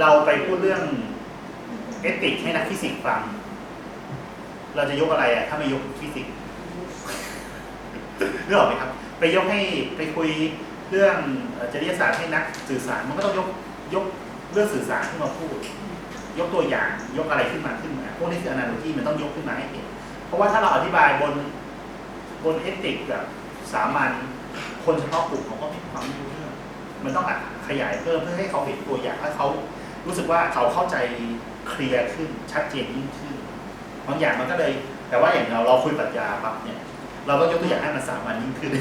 เราไปพูดเรื่องเอติกให้นักฟิสิกส์ฟัง เราจะยกอะไรอะถ้าไม่ยกฟิสิกส์เรื่องออกไหมครับ ไปยกให้ไปคุยเรื่องจริยศาสตร์ให้นักสื่อสาร มันก็ต้องยกยกเรื่องสื่อสารขึ้นมาพูด ยกตัวอย่างยกอะไรขึ้นมาขึ้นมาพวกนี้คือ analogy มันต้องยกขึ้นมาให้เห็นเพราะว่าถ้าเราอธิบายบนบนเอติกแบบสามัญคนเฉพาะกลุ่มเขาก็ไม่มีความรู้เรื่องมันต้องขยายเพิ่มเพื่อให้เขาเห็นตัวอย่างถ้เขา รู้สึกว่าเขาเข้าใจเคลียร์ขึ้นชัดเจนยิ่งขึ้นบางอย่างมันก็เลย แต่ว่าอย่างเราเราคุยปรัชญาปั๊บเนี่ย เราก็ยกตัวอย่างให้มันสามัญยิ่งขึ้น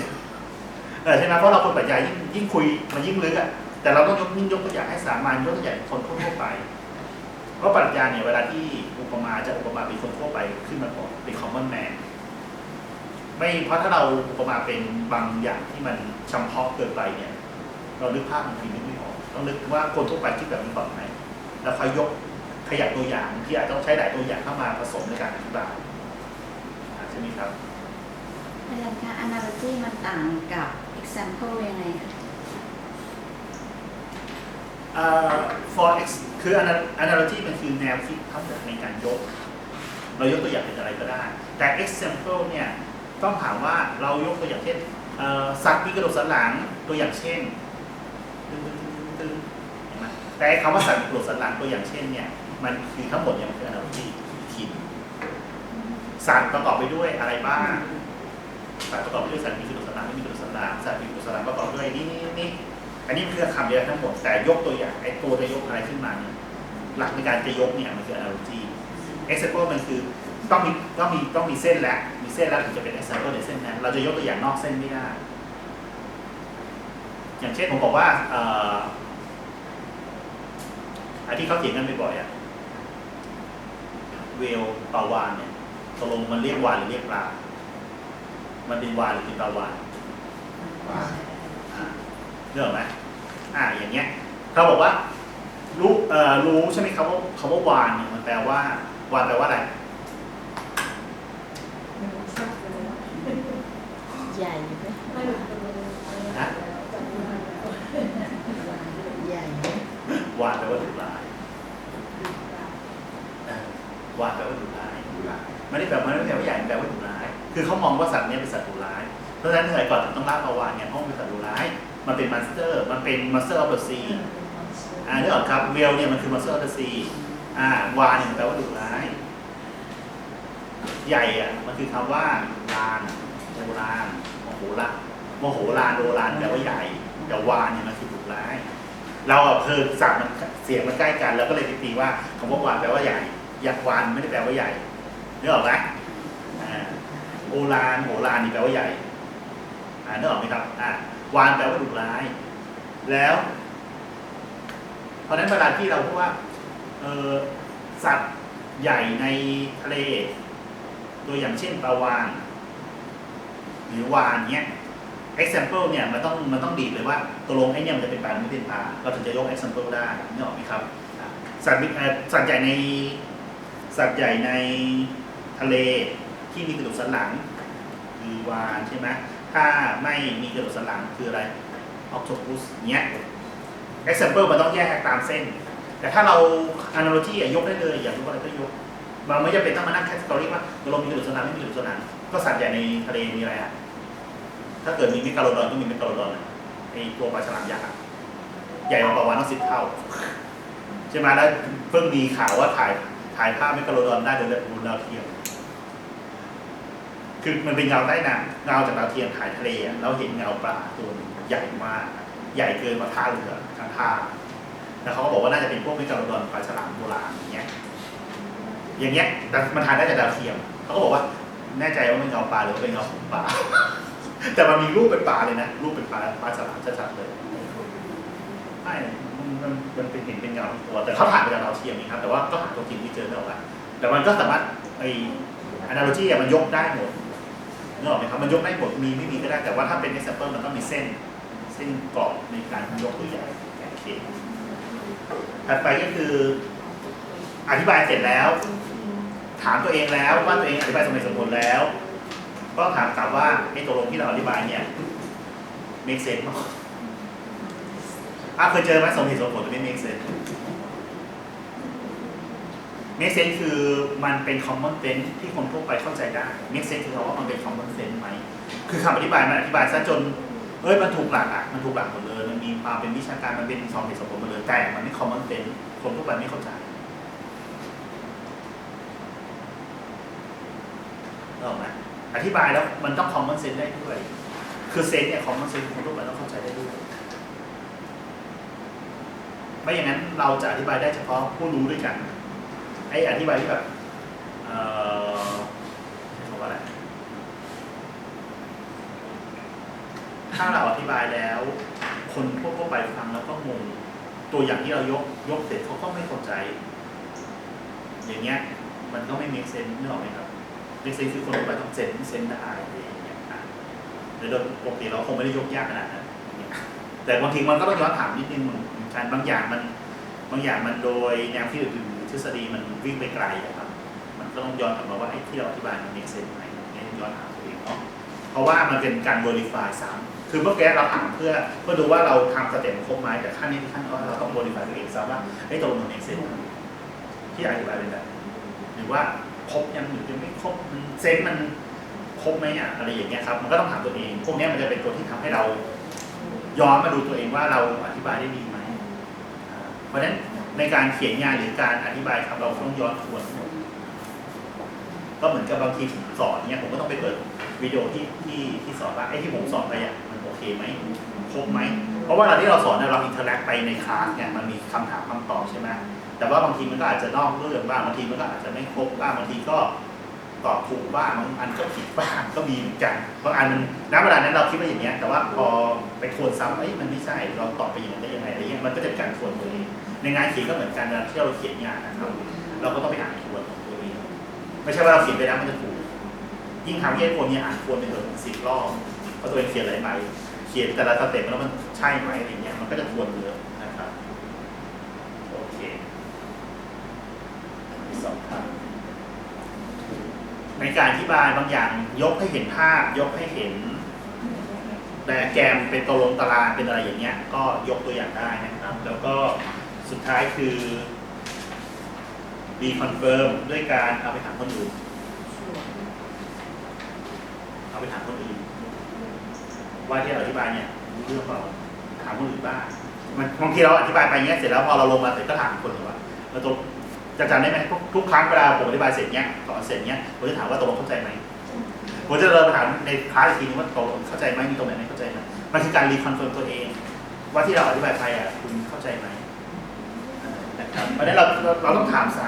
ใช่ไหมเพราะเราคุยปรัชญายิ่งยิ่งคุยมันยิ่งลึกอะแต่เราต้องยกยิ่งยกตัวอย่างให้สามัญยกตัวอย่างคนทั่วไป เพราะปรัชญาเนี่ยเวลาที่อุปมาจะอุปมาเป็นคนทั่วไปขึ้นมาก่อนเป็น common man ไม่เพราะถ้าเราอุปมาเป็นบางอย่างที่มันจำเพาะเกินไปเนี่ย เรานึกภาพบางทีนึกไม่ออกต้องนึกว่าคนทั่วไปคิดแบบนี้ก่อนไหม แล้วค่อยยกขยับตัวอย่างที่อาจจะต้องใช้หลายตัวอย่างเข้ามาผสมในการอธิบายอ่าใช่ไหมครับอาจารย์คะ analogy มันต่างกับ example ยังไงคะเอ่อ for x คือ ana- analogy มันคือแนวคิดทั้งหมดในการยก เรายกตัวอย่างเป็นอะไรก็ได้ แต่ example เนี่ยต้องถามว่าเรายกตัวอย่างเช่นเอ่อสัตว์มีกระดูกสันหลังตัวอย่างเช่น แต่คำว่าสัตว์มีกระดูกสันหลังตัวอย่างเช่นเนี่ยมันคือทั้งหมดเนี่ยมันคือ analogy อีกทีหนึ่งสัตว์ประกอบไปด้วยอะไรบ้างสัตว์ประกอบไปด้วยสัตว์มีกระดูกสันหลังไม่มีกระดูกสันหลังสัตว์มีกระดูกสันหลังประกอบด้วยนี่นี่นี่อันนี้มันคือคำเดียวทั้งหมดแต่ยกตัวอย่างไอ้ตัวจะยกอะไรขึ้นมาเนี่ยหลักในการจะยกเนี่ยมันคือ analogy example มันคือต้องมีต้องมีต้องมีเส้นแล้วมีเส้นแล้วถึงจะเป็น example ในเส้นนั้น เราจะยกตัวอย่างนอกเส้นไม่ได้ อย่างเช่นผมบอกว่า นที่เขาเถียงกันบ่อยๆอะเวลปลาวานเนี่ยตกลงมันเรียกวานหรือเรียกปลา มันเป็นวานหรือเป็นปลาวานอ่าเรื่องไหมอ่าอย่างเงี้ยเขาบอกว่า รู้เอ่อรู้ใช่ไหมครับว่าคำว่าวานเนี่ยมันแปลว่าวานแปลว่าอะไรใหญ่ไหมฮะใหญ่ไหมวานแปลว่าดุร้ายเออ วานแปลว่าดุร้ายไม่ได้แปลมันไม่ได้แปลว่าใหญ่มันแปลว่าดุร้าย คือเขามองว่าสัตว์เนี้เป็นสัตว์ดุร้าย เพราะฉะนั้นสมัยก่อนถึงต้องล่าปลาวานเนี่ยเพราะมันเป็นสัตว์ดุร้าย มันเป็นม o นสเตอร์ มันเป็นม o นสเตอร์ออฟเดอะซีอ่านึกออกครับเวลเนี่ยมันคือม o นสเตอร์ออฟเดอะซีอ่าวานเนี่ยมันแปลว่าดุร้าย ใหญ่อะมันคือคำว่าลานโบราณโมโหละโมโหลานโบราณแปลว่าใหญ่แต่วานเนี่ยมันคือดุร้าย เราอะเพิ่มสับมันเสียงมันใกล้กัน แล้วก็เลยไปตีว่าคำว่าวานแปลว่าใหญ่ ยักษ์วานไม่ได้แปลว่าใหญ่นึกออกไหมอ่าโบราณโหราณนี่แปลว่าใหญ่อ่านึกออกไหมครับอ่าวานแปลว่าดุร้าย แล้ว เพราะนั้นเวลาที่เราพูดว่าสัตว์ใหญ่ในทะเล ตัวอย่างเช่นปลาวานหรือวานเนี้ย example เนี่ยมันต้องมันต้องดีเลยว่าตกลงไอ้เนี่ยมันจะเป็นปลาหรือไม่เป็นปลาเราถึงจะยก example ได้นึกออกไหมครับ สัตว์สัตว์ใหญ่ใน สัตว์ใหญ่ในทะเลที่มีกระดูกสันหลังคือวานใช่ไหมถ้าไม่มีกระดูกสันหลังคืออะไร octopus เนี้ย example มันต้องแยกตามเส้น แต่ถ้าเรา analogy ยกได้เลย อยากรู้อะไรก็ยกมันไม่จำเป็นต้องมานั่งแคตตาล็อกว่าตกลงมีกระดูกสันหลังไม่มีกระดูกสันหลังก็สัตว์ใหญ่ในทะเลมีอะไรอะถ้าเกิดมีเมกาโลดอนก็มีเมกาโลดอนไอตัวปลาฉลามยักษ์ใหญ่กว่าปลาวานต้องสิบเท่า ใช่ไหมแล้วเพิ่งมีข่าวว่าถ่าย ถ่ายภาพเมกาโลดอนได้โดยบนดาวเทียม คือมันเป็นเงาใต้น้ำเงาจากดาวเทียมถ่ายทะเลอะเราเห็นเงาปลาตัวหนึ่งใหญ่มาก ใหญ่เกินกว่าท่าเรือข้างท่าแล้วเขาก็บอกว่าน่าจะเป็นพวกเมกาโลดอนปลาฉลามโบราณอย่างเงี้ย อย่างเงี้ยแต่มันถ่ายได้จากดาวเทียมเขาก็บอกว่าแน่ใจว่าเป็นเงาปลาหรือเป็นเงาของปลา แต่มันมีรูปเป็นปลาเลยนะ รูปเป็นปลาปลาฉลามชัดๆเลยไม่ มันมันมันเป็นเห็นเป็นเงาทั้งตัว แต่เขาถ่ายไปจากดาวเทียมนี่ครับแต่ว่าก็หาตัวจริงที่เจอได้หรอกอะแต่มันก็สามารถไอ analogy อะมันยกได้หมดนึกออกไหมครับมันยกได้หมดมีไม่มีก็ได้แต่ว่าถ้าเป็น example มันต้องมีเส้น เส้นกรอบในการยกตัวอย่างโอเคถัดไปก็คือ อธิบายเสร็จแล้ว ถามตัวเองแล้วว่าตัวเองอธิบายสมเหตุสมผลแล้ว ก็ถามกลับว่าไอ้ตกลงที่เราอธิบายเนี่ย make sense มั้ย อะเคยเจอไหมสมเหตุสมผลแต่ไม่ make sense make sense คือมันเป็น common sense ที่คนทั่วไปเข้าใจได้ make sense คือคำว่ามันเป็น common sense ไหม คือคำอธิบายมันอธิบายซะจนเอ้ยมันถูกหลักอะมันถูกหลักหมดเลย มันมีความเป็นวิชาการมันเป็นสองเหตุสมผลหมดเลยแต่มันไม่ common sense คนทั่วไปไม่เข้าใจนึกออกไหมอธิบายแล้วมันต้อง common sense ได้ด้วย คือเซนเนี่ย common sense คนทั่วไปต้องเข้าใจได้ด้วย ไม่อย่างนั้นเราจะอธิบายได้เฉพาะผู้รู้ด้วยกันไอ้อธิบายที่แบบเอ่อใช้คำว่าอะไรถ้าเราอธิบายแล้ว คนทั่วไปฟังแล้วก็งงตัวอย่างที่เรายกยกเสร็จเขาก็ไม่เข้าใจ อย่างเงี้ยมันก็ไม่ make sense นึกออกไหมครับ make sense คือคนทั่วไปต้องเซนเซนได้อะไรอย่างเงี้ยอ่โดยปกติเราคงไม่ได้ยกยากขนาดนั้น แต่บางทีมันก็ต้องย้อนถามนิดนึงเหมือนกันบางอย่างมัน บางอย่างมันโดยแนวคิดหรือทฤษฎีมันวิ่งไปไกลอะครับ มันก็ต้องย้อนกลับมาว่าไอ้ที่เราอธิบายมัน make sense ไหมเนี่ยต้องย้อนถามตัวเองเนาะเพราะว่ามันเป็นการ verify ซ้ำคือเมื่อกี้เราถามเพื่อเพื่อดูว่าเราทำสเต็ปครบไหมแต่ขั้นนี้ขั้นว่าเราต้อง verify ตัวเองซ้ำว่าไอ้ตรงมัน make sense ไหมที่อธิบายเป็นแบบหรือว่าครบยังหรือยังไม่ครบมันเซนมันครบไหมอะอะไรอย่างเงี้ยครับมันก็ต้องถามตัวเองพวกเนี้ยมันจะเป็นตัวที่ทำให้เรา ย้อนมาดูตัวเองว่าเราอธิบายได้ดีไหมเพราะฉะนั้นในการเขียนงานหรือการอธิบายครับเราต้องย้อนทวนทั้งหมดก็เหมือนกับบางทีผมสอนเนี่ยผมก็ต้องไปเปิดวิดีโอที่ที่ที่สอนว่าไอ้ที่ผมสอนไปอะมันโอเคไหมครบไหมเพราะว่าเราที่เราสอนเนี่ยเราอินเทอร์แอคไปในคลาสเนี่ยมันมีคำถามคำตอบใช่ไหมแต่ว่าบางทีมันก็อาจจะนอกเรื่องบ้างบางทีมันก็อาจจะไม่ครบบ้างบางทีก็ตอบถูกบ้างบางอันก็ผิดบ้างก็มีเหมือนกันบางอันมันณเวลานั้นเราคิดว่าอย่างเงี้ยแต่ว่าพอ ไปทวนซ้ำเอ้ยมันไม่ใช่ เราตอบไปอย่างนั้นได้ยังไงอะไรเงี้ยมันก็จะเป็นการทวนตัวเองในงานเขียนก็เหมือนกันเวลาที่เราเขียนงานนะครับ เราก็ต้องไปอ่านทวนของตัวเองไม่ใช่ว่าเราเขียนไปแล้วมันจะถูก ยิ่งทำแยกคนเนี่ยอ่านทวนไปเถอะสิบรอบเพราะตัวเองเขียนอะไรไปเขียนแต่ละสเต็ปแล้วมันใช่ไหมอะไรเงี้ยมันก็จะทวนเยอะนะครับโอเคสองครับในการอธิบายบางอย่างยกให้เห็นภาพยกให้เห็น แต่แกมเป็นตัวลงตารางเป็นอะไรอย่างเงี้ย ก็ยกตัวอย่างได้นะครับ แล้วก็สุดท้ายคือดีคอนเฟิร์มด้วยการเอาไปถามคนอื่น เอาไปถามคนอื่น ว่าที่เราอธิบายเนี่ยรู้เรื่องเปล่าถามคนอื่นบ้างมันบางทีเราอธิบายไปเงี้ยเสร็จแล้วพอเราลงมาเสร็จก็ถามคนอื่นว่าเราตกจะจำได้ไหมทุกทุกครั้งเวลาผมอธิบายเสร็จเนี้ยสอนเสร็จเนี้ยผมจะถามว่าตกลงเข้าใจไหมผมจะเดินไปถามในคลาสอีกทีนึงว่าตกลงเข้าใจไหมมีตรงไหนไม่ มันคือการรีคอนเฟิร์มตัวเอง ว่าที่เราอธิบายไปอะคุณเข้าใจไหมนะครับเพราะฉะนั้นเราเราต้องถามซ้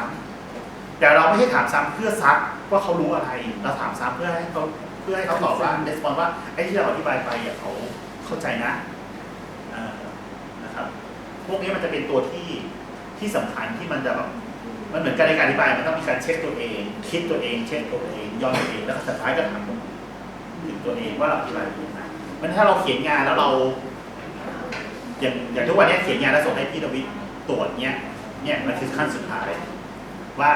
ำแต่เราไม่ใช่ถามซ้ำเพื่อซักว่าเขารู้อะไร เราถามซ้ำเพื่อให้เขาเพื่อให้เขาตอบว่าレスปอนว่าไอ้ที่เราอธิบายไปอะเขาเข้าใจนะนะครับ พวกนี้มันจะเป็นตัวที่ที่สำคัญที่มันจะแบบมันเหมือนกันในการอธิบายมันต้องมีการเช็คตัวเอง คิดตัวเอง เช็คตัวเองย้อนตัวเองแล้วสุดท้ายก็ถามถึงตัวเองว่าเราอธิบายยัง มันถ้าเราเขียนงานแล้วเรา อย่างอย่างทุกวันนี้เขียนงานแล้วส่งให้พี่ดวิดตรวจเนี้ยเนี่ยมันคือขั้นสุดท้าย ว่า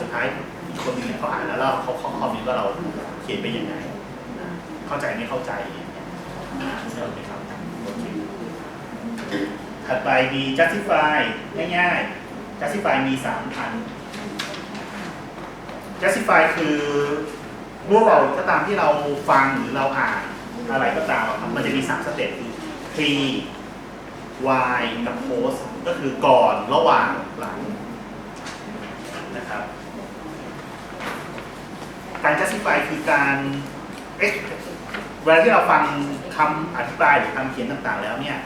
สุดท้ายอีกคนหนึงเนี่ยเขาอ่านแล้วเราเขาเขาคอมเมนต์ว่าเราเขียนไปยังไงเข้าใจไม่เข้าใจใช่ไหมครับโอเคถัดไปมี justify ง่ายๆ justify มีสามอัน justify คือเมื่อเราก็ตามที่เราฟังหรือเราอ่าน อะไรก็ตามครับมันจะมีสามสเต็ปคือ pre why กับ post ก็คือก่อนระหว่างหลังนะครับ การ justify คือการเอ๊ะเวลาที่เราฟังคำอธิบายหรือคำเขียนต่างๆ แล้วเนี่ย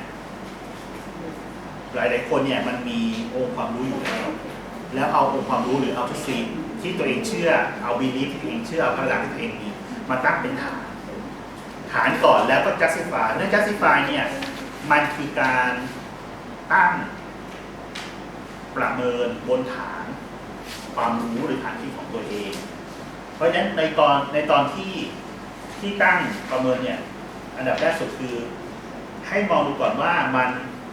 หลายๆคนเนี่ยมันมีองค์ความรู้อยู่แล้ว แล้วเอาองค์ความรู้หรือเอาทุกสิ่งที่ตัวเองเชื่อ เอาบีลีฟที่ตัวเองเชื่อเอาพลังที่ตัวเองมีมาตั้งเป็นฐาน ฐานก่อนแล้วก็ justify เรื่อง justify เนี่ยมันคือการตั้งประเมินบนฐานความรู้หรือฐานที่ของตัวเอง เพราะฉะนั้นในตอนในตอนที่ที่ตั้งประเมินเนี่ยอันดับแรกสุดคือให้มองดูก่อนว่ามัน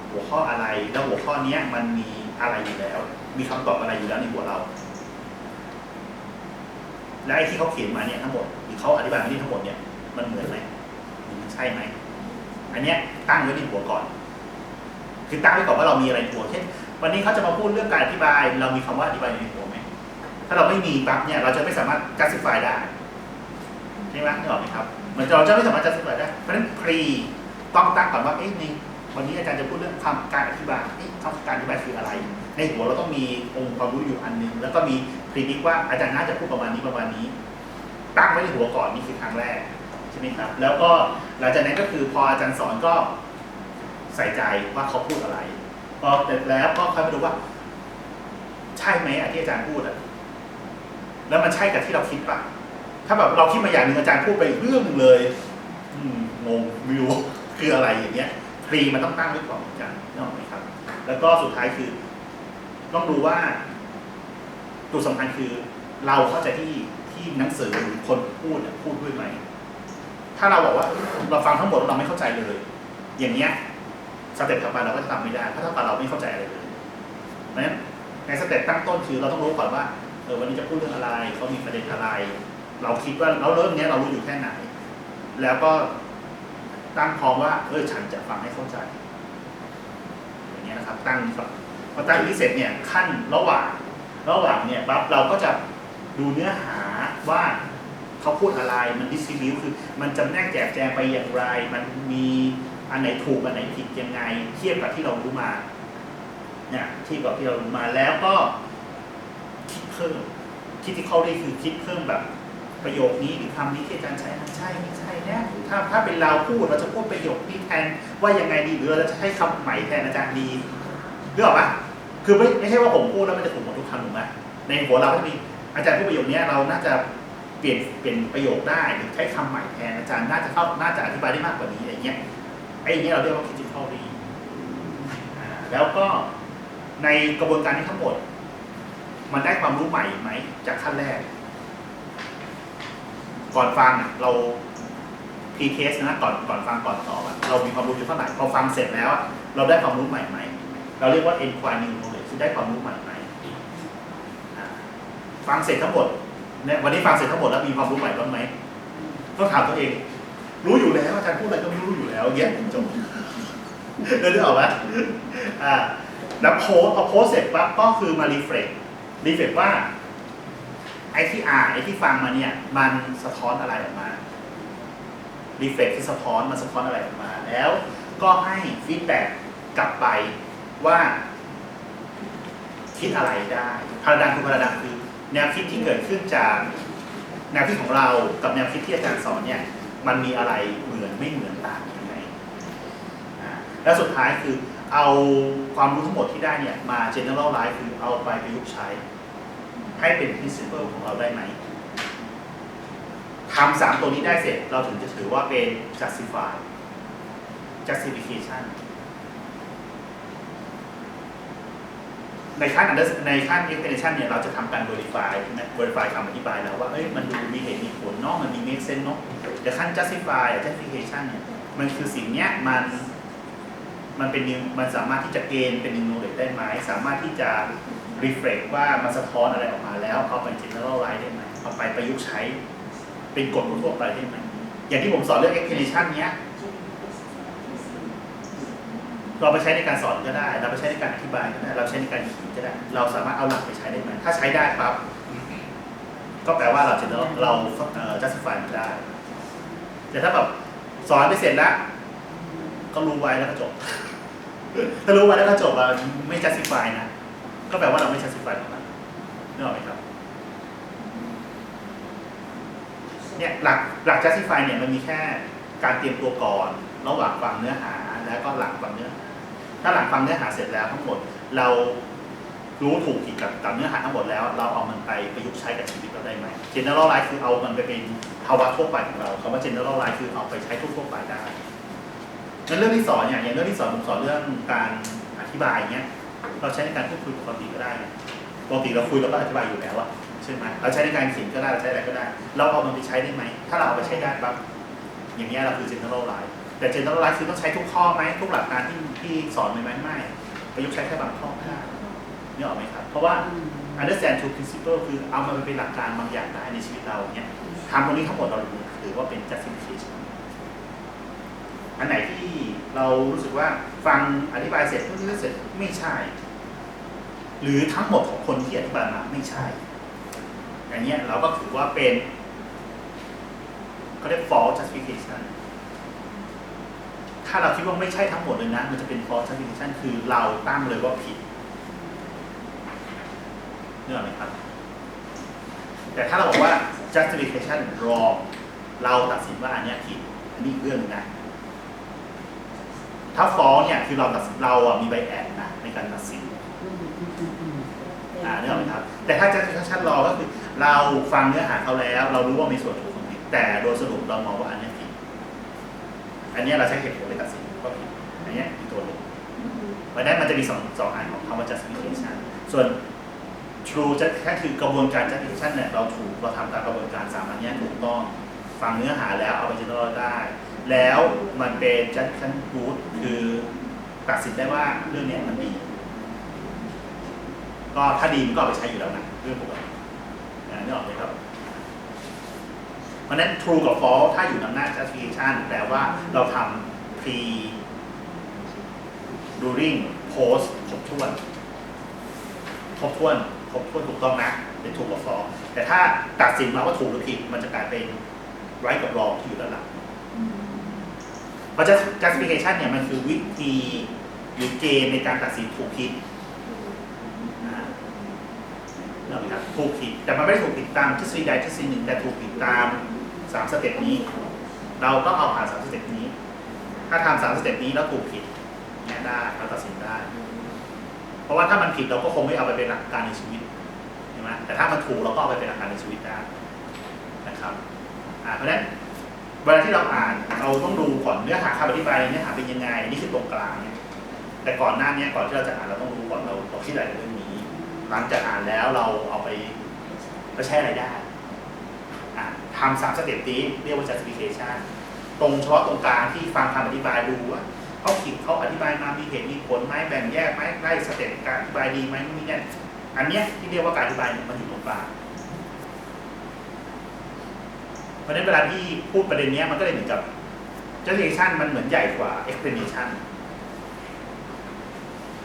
หัวข้ออะไรแล้วหัวข้อเนี้ยมันมีอะไรอยู่แล้ว มีคำตอบอะไรอยู่แล้วในหัวเรา และไอ้ที่เขาเขียนมาเนี่ยทั้งหมดหรือเขาอธิบายมาที่ทั้งหมดเนี่ยมันเหมือนไหมหรือมัน ใช่ไหม อันเนี้ยตั้งไว้ในหัวก่อน คือตั้งไว้ก่อนว่าเรามีอะไรในหัวเช่นวันนี้เขาจะมาพูดเรื่องการอธิบาย เรามีคำว่าอธิบายในหัวไหมถ้าเราไม่มีปั๊บเนี่ยเราจะไม่สามารถ justify ได้ใช่ไหมนึกออกไหมครับเหมือนเราจะไม่สามารถ justify ได้เพราะฉะนั้น pre ต้องตั้งก่อนว่าเอ๊ะในวันนี้อาจารย์จะพูดเรื่องคำการอธิบายคำการอธิบายคืออะไร ในหัวเราต้องมีองค์ความรู้อยู่อันหนึง แล้วก็มี predict ว่าอาจารย์น่าจะพูดประมาณนี้ประมาณนี้ ตั้งไว้ในหัวก่อนนี่คือครั้งแรก ช่ไหมครับ แล้วก็หลังจากนั้นก็คือพออาจารย์สอนก็ใส่ใจว่าเขาพูดอะไร พอเสร็จแล้วก็ค่อยมาดูว่า ใช่ไหมอะที่อาจารย์พูดอะ แล้วมันใช่กับที่เราคิดปะถ้าแบบเราคิดมาอย่างหนึ่งอาจารย์พูดไปอีกเรื่องหนึงเลย อืมงงไม่รู้คืออะไรอย่างเงี้ยฟรีมันต้องตั้งไว้ก่อนเหมือนกันอกไหมครับ แล้วก็สุดท้ายคือ ต้องดูว่าตัวสำคัญคือเราเข้าใจที่ที่หนังสือหรือคนพูดพูดด้วยไหม ถ้าเราบอกว่าเราฟังทั้งหมดเราไม่เข้าใจเลย อย่างเงี้ยสเต็ปถัดไปเราก็จะทำไม่ได้เพราะถ้าเราไม่เข้าใจอะไรเลยเพราะฉะนั้นในสเต็ปตั้งต้นคือเราต้องรู้ก่อนว่าเออวันนี้จะพูดเรื่องอะไรเขามีประเด็นอะไร เราคิดว่าเราเริ่มเนี้ยเรารู้อยู่แค่ไหน แล้วก็ตั้งพร้อมว่าเออฉันจะฟังให้เข้าใจ อย่างเงี้ยนะครับ ตั้งก่อนพอตั้งนี้เสร็จเนี่ยขั้นระหว่างระหว่างเนี่ยปั๊บเราก็จะดูเนื้อหาว่า เขาพูดอะไรมันดิส t ิบิวคือ มันจำแนกแจกแจงไปอย่างไร มันมีอันไหนถูกอันไหนผิดยังไง เทียบกับที่เรารู้มาเนี่ยทียบกับที่เรารู้มาแล้วก็คิดเพิ่มคิดที่เขาได้คือคิดเพิ่มแบบประโยคนี้หรือคำนี้ที่อาจารย์ใช้มันใช่ไม่ใช่แนะถ้าถ้าเป็นเราพูดเราจะพูดประโยคนี้แทนว่ายังไงดีหรือเราจะใช้คำใหม่แทนอาจารย์ดีเรื่องปะคือไม่ไม่ใช่ว่าผมพูดแล้วมันจะถูกหมดทุกคำถูกไหมในหัวเราก็จะมีอาจารย์พูดประโยคนี้เราน่าจะ เปลี่ยนเปลี่ยนประโยคได้หรือใช้คำใหม่แทนอาจารย์น่าจะเข้าน่าจะอธิบายได้มากกว่านี้อะไรเงี้ยไอ้เงี้ยเราเรียกว่า critical reading อ่แล้วก็ในกระบวนการนี้ทั้งหมด มันได้ความรู้ใหม่ไหมจากขั้นแรก ก่อนฟังเรา pre-test นะก่อนก่อนฟังก่อนตอบอะเรามีความรู้อยู่เท่าไหร่พอฟังเสร็จแล้วอะเราได้ความรู้ใหม่ไหมเราเรียกว่า enquire new knowledge คือได้ความรู้ใหม่ไหม่ฟังเสร็จทั้งหมด เนี่ยวันนี้ฟังเสร็จทั้งหมดแล้วมีความรู้ใหม่บ้างไหมต้องถามตัวเอง รู้อยู่แล้วอาจารย์พูดอะไรก็ไม่รู้อยู่แล้วเงี้ยจบเดินได้ออกไหมอ่าแล้วโพสพอโพสเสร็จปั๊บก็คือมารีเฟรชรีเฟรชว่าไอ้ที่อ่านไอ้ที่ฟังมาเนี่ย มันสะท้อนอะไรออกมารีเฟรชคือสะท้อนมันสะท้อนอะไรออกมา แล้ว ก็ให้ฟีดแบ็กกลับไปว่า คิดอะไรได้พาราดังคือพาราดังคือ แนวคิดที่เกิดขึ้นจากแนวคิดของเรากับแนวคิดที่อาจารย์สอนเนี่ยมันมีอะไรเหมือนไม่เหมือนต่างยังไงแล้วสุดท้ายคือเอาความรู้ทั้งหมดที่ได้เนี่ยมา generalize คือเอาไปประยุกต์ใช้ ให้เป็น principle ของเราได้ไหมทำสามตัวนี้ได้เสร็จเราถึงจะถือว่าเป็น justify justification ในขั้นในขั้น explanation เนี่ยเราจะทำการ verify ใช่ไหม verify คำอธิบายแล้วว่าเอ้ยมันดูมีเหตุมีผลเนาะมันมี make sense เนาะแต่ขั้น justify justification เนี่ยมันคือสิ่งเนี้ยมันมันเป็นมันสามารถที่จะเกณฑ์เป็น new knowledge ได้ไหมสามารถที่จะ reflect ว่ามันสะท้อนอะไรออกมาแล้วเอาไป generalize ได้ไหมเอาไปประยุกต์ใช้เป็นกฎทั่วไปได้ไหมอย่างที่ผมสอนเรื่อง explanation เนี้ย เราไปใช้ในการสอนก็ได้ เราไปใช้ในการอธิบายก็ได้ เราใช้ในการเขียนก็ได้ เราสามารถเอาหลักไปใช้ได้ไหมถ้าใช้ได้ปั๊บก็แปลว่าเราจะเราเอ่อ justify มันได้ แต่ถ้าแบบสอนไปเสร็จแล้วก็รู้ไว้แล้วก็จบ ถ้ารู้ไว้แล้วก็จบอะไม่ justify นะ ก็แปลว่าเราไม่ justify ของมันนึกออกไหมครับ เนี่ยหลักหลัก justify เนี่ยมันมีแค่การเตรียมตัวก่อน ระหว่างฟังเนื้อหา แล้วก็หลังฟังเนื้อหา ถ้าหลังฟังเนื้อหาเสร็จแล้วทั้งหมดเรารู้ถูกผิดกับกับเนื้อหาทั้งหมดแล้ว เราเอามันไปประยุกต์ใช้กับชีวิตเราได้ไหม generalize คือเอามันไปเป็นภาวะทั่วไปของเราคำว่า generalize คือเอาไปใช้ทั่วๆไปได้ในเรื่องที่สอนเนี่ยอย่างเรื่องที่สอนผมสอนเรื่องการอธิบายเนี้ยเราใช้ในการพูดคุยปกติก็ได้ปกติเราคุยเราก็อธิบายอยู่แล้วอะใช่ไหมเราใช้ในการเขียนก็ได้เราใช้อะไรก็ได้ เราเอามันไปใช้ได้ไหมถ้าเราเอาไปใช้ได้ปั๊บอย่างเงี้ยเราคือ generalize แต่ generalize คือต้องใช้ทุกข้อไหมทุกหลักการที่ที่สอนไหมไหมไม่ประยุกต์ใช้แค่บางข้อได้นี่ออกไหมครับ เพราะว่า understand to principle คือเอามันไปเป็นหลักการบางอย่างได้ในชีวิตเราเนี่ยทำตรงนี้ทั้งหมดเราถือว่าเป็น justification อันไหนที่เรารู้สึกว่าฟังอธิบายเสร็จเมื่อเสร็จไม่ใช่ หรือทั้งหมดของคนที่อธิบายมาไม่ใช่อันเนี้ยเราก็ถือว่าเป็นเขาเรียก false justification ถ้าเราคิดว่าไม่ใช่ทั้งหมดเลยนะ มันจะเป็น false justification คือเราตั้งเลยว่าผิดเนื่ออกไหมครับ แต่ถ้าเราบอกว่า justification wrong เราตัดสินว่าอันนี้ผิด อันนี้เรื่องนะ ถ้า false เนี่ยคือเราตัดเราอะมีใบแอนนะในการตัดสินอ่าเนื้ออกไหมครับ แต่ถ้าจะชั้นรอก็คือ เราฟังเนื้อหาเขาแล้ว เรารู้ว่ามีส่วนถูกของผิดแต่โดยสรุปเรามองว่าอันนี้ อันเนี้ยเราใช้เหตุผลไปตัดสินว่าผิดอันเนี้ยอีกตัวหนึ่งเพราะฉะนั้นมันจะมีสองสองอันของคำว่า justification ส่วน true จะแค่คือกระบวนการ justification เนี่ยเราถูกเราทำตามกระบวนการสามอันเนี้ยถูกต้องฟังเนื้อหาแล้วเอาไป general ได้ แล้วมันเป็น justification good คือตัดสินได้ว่าเรื่องเนี้ยมันดี ก็ถ้าดีมันก็เอาไปใช้อยู่แล้วนะเรื่องปกตินะนี่ออกไหมครับ เพราะนั้น true กับ false ถ้าอยู่นอำนาจ justification แปลว่าเราทำ pre during post ครบถ้วน ครบถ้วน ครบถ้วนถูกต้องนะ เป็นถูกกับ false แต่ถ้าตัดสินมาว่าถูกหรือผิด มันจะกลายเป็น right กับ wrong ที่อยู่ด้านหลังเพราะ Justification เนี่ยมันคือวิธีหรือเกณฑ์ในการตัดสินถูกผิดอ่าเรื่องนะครับถูกผิดแต่มันไม่ได้ถูกผิดตามทฤษฎีใดทฤษฎีหนึ่งแต่ถูกผิดตาม สามสเต็ปนี้ เราก็เอาผ่านสามสเต็ปนี้ ถ้าทำสามสเต็ปนี้แล้วถูกผิดเนี่ยได้เราตัดสินได้ เพราะว่าถ้ามันผิดเราก็คงไม่เอาไปเป็นหลักการในชีวิตใช่ไหมแต่ถ้ามันถูกเราก็เอาไปเป็นหลักการในชีวิตได้นะครับเพราะฉะนั้นเวลาที่เราอ่านเราต้องดูก่อนเนื้อหาคำอธิบายเนื้อหาเป็นยังไงนี่คือตรงกลางเนี่ยแต่ก่อนหน้านี้ก่อนที่เราจะอ่านเราต้องรู้ก่อนเราเราคิดอะไรเรื่องนี้ หลังจากอ่านแล้วเราเอาไปไปใช้อะไรได้ ทำสามสเต็ปนี้เรียกว่า justification ตรงเฉพาะตรงกลางที่ฟังคำอธิบายดูว่าเขาคิดเขาอธิบายมามีเหตุมีผลไหมแบ่งแยกไหมได้สเต็ปการอธิบายดีไหมนู่นนี่นั่นอันเนี้ยที่เรียกว่าการอธิบายเนี่ยมันอยู่ตรงกลางเพราะฉะนั้นเวลาที่พูดประเด็นเนี้ยมันก็เลยเหมือนกับ justification มันเหมือนใหญ่กว่า explanation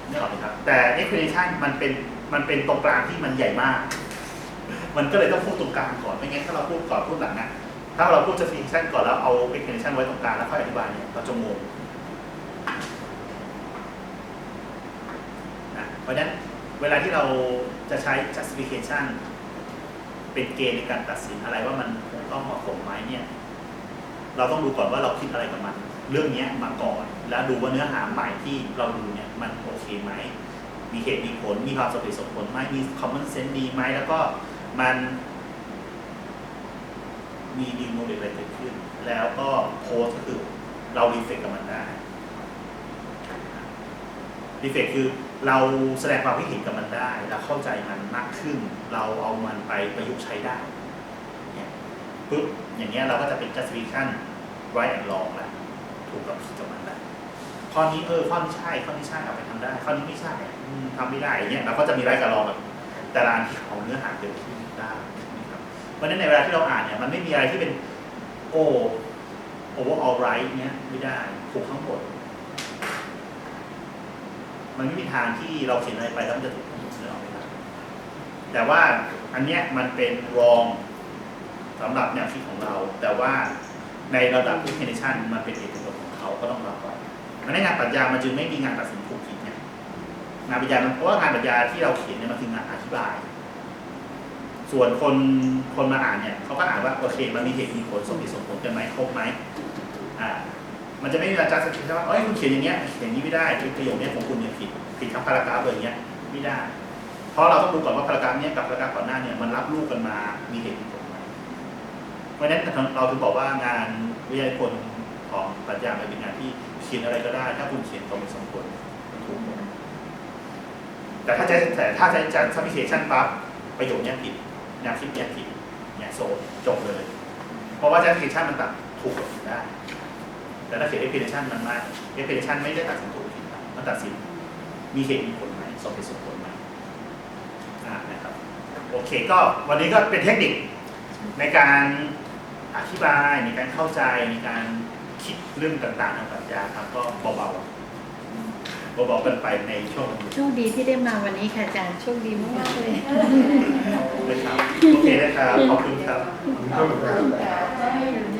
นึกออกไหมครับแต่ explanation มันเป็นมันเป็นตรงกลางที่มันใหญ่มาก มันก็เลยต้องพูดตรงกลางก่อนไม่งั้นถ้าเราพูดก่อนพูดหลังนะถ้าเราพูด justification ก่อนแล้วเอา explanation ไว้ตรงกลางแล้วค่อยอธิบายเนี่ยเราจะงงนะเพราะฉะนั้นเวลาที่เราจะใช้ justification เป็นเกณฑ์ในการตัดสินอะไรว่ามันถูกต้องเหมาะสมไหมเนี่ย เราต้องดูก่อนว่าเราคิดอะไรกับมัน เรื่องนี้มาก่อน แล้วดูว่าเนื้อหาใหม่ที่เราดูเนี่ยมันโอเคไหมมีเหตุมีผลมีความสมเหตุสมผลไหมมี common sense ดีไหมแล้วก็ มันมีดีโมเดลอะไรเกิดขึ้น แล้วก็โพสก็คือเรารีเฟกกับมันได้รีเฟกคือเราแสดงความคิดเห็นกับมันได้ เราเข้าใจมันมากขึ้น เราเอามันไปประยุกต์ใช้ได้เนี่ยปุ๊บอย่างเงี้ยเราก็จะเป็น justification right and wrong แล้วถูกกับผิดกับมันแล้วข้อนี้เออข้อนี้ใช่ข้อนี้ใช่เอาไปทำได้ข้อนี้ไม่ใช่อืมทำไม่ได้อย่างเงี้ยเราก็จะมี right กับ wrong แบบต่ละอันที่ของเนื้อหาเกิดขึ้น ได้นะครับเพราะฉะนั้นในเวลาที่เราอ่านเนี่ยมันไม่มีอะไรที่เป็นโอ้ overall right เนี้ยไม่ได้ถูกทั้งหมด มันไม่มีทางที่เราเขียนอะไรไปแล้วมันจะถูกทั้งหมดเลยหรอกแต่ว่าอันเนี้ยมันเป็น wrong สำหรับแนวคิดของเรา แต่ว่าในระดับ definition มันเป็นเหตุผลของเขาก็ต้องรับไว้มันในงานปรัชญามันจึงไม่มีงานตัดสินถูกผิดไงงานปรัชญาเพราะว่างานปรัชญาที่เราเขียนเนี่ยมันคืองานอธิบาย ส่วนคนคนมาอ่านเนี่ยเขาก็อ่านว่าโอเค มันมีเหตุมีผลสมเหตุสมผลกันไหมครบไหมอ่ามันจะไม่มีอาจารย์สกิลว่าเอ้ยคุณเขียนอย่างเงี้ยอย่างนี้ไม่ได้ประโยคเนี้ยของคุณเนี่ยผิดผิดทั้งพารากราฟเลยอย่างเงี้ยไม่ได้ เพราะเราต้องดูก่อนว่าพารากราฟเนี้ยกับพารากราฟก่อนหน้าเนี่ยมันรับลูกกันมามีเหตุมีผลไหมเพราะฉะนั้นเราถึงบอกว่างานวิทยานิพนของปรัชญาเป็นงานที่เขียนอะไรก็ได้ ถ้าคุณเขียนสมเหตุสมผลมันถูกหมดแต่ถ้าจะแต่ถ้าจะจะ submission ปั๊บประโยคเนี้ยผิด แนวคิดเนี้ยผิดเนี่ยโซนจบเลย เพราะว่า justification มันตัดถูกกับผิดได้ แต่ถ้าเขียน explanation มันไม่ explanation ไม่ได้ตัดสินถูกผิดมันตัดสินมีเหตุมีผลไหมสมเหตุสมผลไหมอ่านะครับโอเคก็วันนี้ก็เป็นเทคนิคในการอธิบายในการเข้าใจในการคิดเรื่องต่างๆทางปรัชญาครับก็เบาๆ บาๆกันไปในช่วงโชคดีที่ได้มาวันนี้ค่ะอาจารย์โชคดีมากๆเลยเลยครับโอเคนะครับ ขอบคุณครับ ขอบคุณครับ